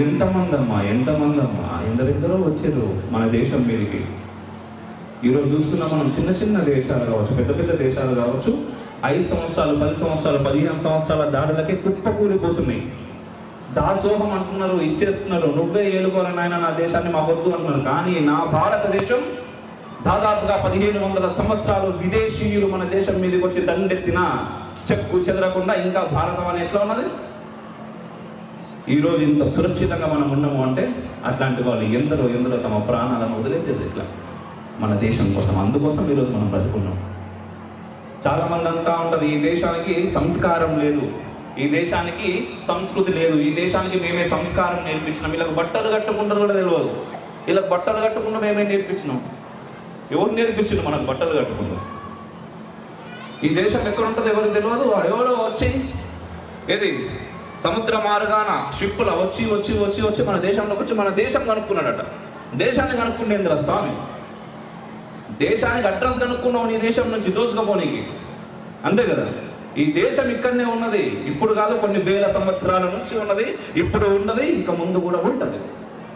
ఎంతమంది అమ్మా ఎంతమంది అమ్మా ఎందరెందరో వచ్చారు మన దేశం మీదకి. ఈరోజు చూస్తున్న మనం చిన్న చిన్న దేశాలు కావచ్చు పెద్ద పెద్ద దేశాలు కావచ్చు ఐదు సంవత్సరాలు పది సంవత్సరాలు పదిహేను సంవత్సరాల దాడులకే కుప్పకూలిపోతున్నాయి. దాసోహం అంటున్నారు ఇచ్చేస్తున్నారు నువ్వే ఏలుకోరా నాయన నా దేశాన్ని మా వద్దు అంటున్నారు. కానీ నా భారతదేశం దాదాపుగా పదిహేను వందల సంవత్సరాలు విదేశీయులు మన దేశం మీదకి వచ్చి దండెత్తిన చెక్కు చెదరకుండా ఇంకా భారతం అని ఎట్లా ఉన్నది? ఈ రోజు ఇంత సురక్షితంగా మనం ఉన్నాము అంటే అట్లాంటి వాళ్ళు ఎందరో ఎందరో తమ ప్రాణాలను వదిలేసేది ఇట్లా మన దేశం కోసం అందుకోసం ఈరోజు మనం బ్రతుకున్నాం. చాలామంది అంటా ఉంటారు ఈ దేశానికి సంస్కారం లేదు. ఈ దేశానికి సంస్కృతి లేదు. ఈ దేశానికి మేమే సంస్కారం నేర్పించినాం. వీళ్ళకి బట్టలు కట్టుకుంటారు కూడా తెలియదు వీళ్ళకి బట్టలు కట్టుకున్న మేమే నేర్పించినాం. ఎవరు నేర్పించిండు మనకు బట్టలు కట్టుకుందాం ఈ దేశం ఎక్కడ ఉంటుంది ఎవరికి తెలియదు ఎవరో వచ్చి ఏది? సముద్ర మార్గాన షిప్పుల వచ్చి వచ్చి వచ్చి వచ్చి మన దేశంలోకి వచ్చి మన దేశం కనుక్కున్నాడట. దేశాన్ని కనుక్కుండేంద్ర స్వామి? దేశానికి అడ్రస్ కనుక్కున్నావు నీ దేశం నుంచి దోచుకపోనీకి అంతే కదా? ఈ దేశం ఇక్కడనే ఉన్నది. ఇప్పుడు కాదు కొన్ని వేల సంవత్సరాల నుంచి ఉన్నది. ఇప్పుడు ఉన్నది ఇంకా ముందు కూడా ఉంటుంది.